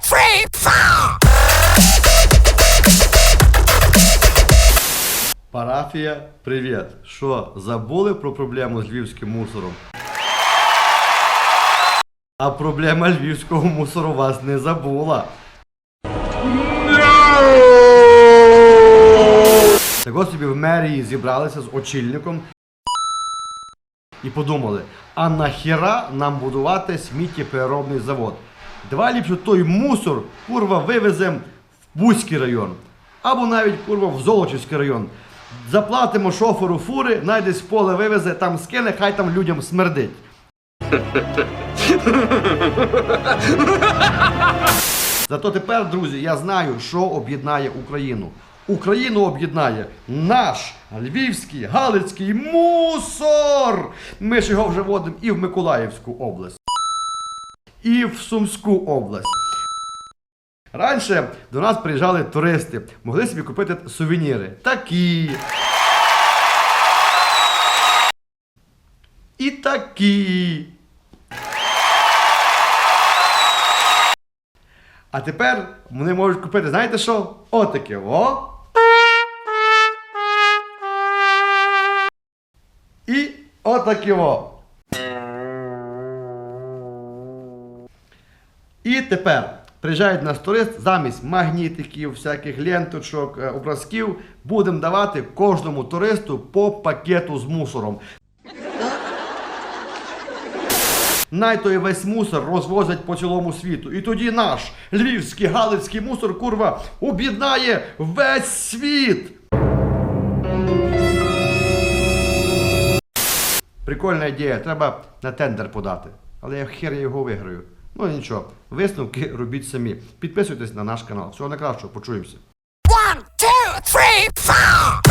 three, four. Парафія, привіт! Що, забули про проблему з львівським мусором? А проблема львівського мусору вас не забула. Так ось собі в мерії зібралися з очільником і подумали, а нахіра нам будувати сміттєпереробний завод? Давай ліпше той мусор, курва, вивеземо в Бузький район. Або навіть курва в Золочівський район. Заплатимо шоферу фури, найде з поле вивезе, там скине, хай там людям смердить. Зато тепер, друзі, я знаю, що об'єднає Україну. Україну об'єднає наш львівський галицький мусор. Ми ж його вже водимо і в Миколаївську область, і в Сумську область. Раніше до нас приїжджали туристи, могли собі купити сувеніри. Такі. І такі. А тепер вони можуть купити, знаєте що? Отаке, о. І отаке о. І тепер приїжджають нас турист, замість магнітиків, всяких ленточок, е, образків, будемо давати кожному туристу по пакету з мусором. Най той весь мусор розвозять по цілому світу. І тоді наш львівський галицький мусор, курва, об'єднає весь світ. Прикольна ідея, треба на тендер подати. Але я хер я його виграю. Ну нічого, висновки робіть самі. Підписуйтесь на наш канал. Всього найкращого, почуємося. One, two, three, four.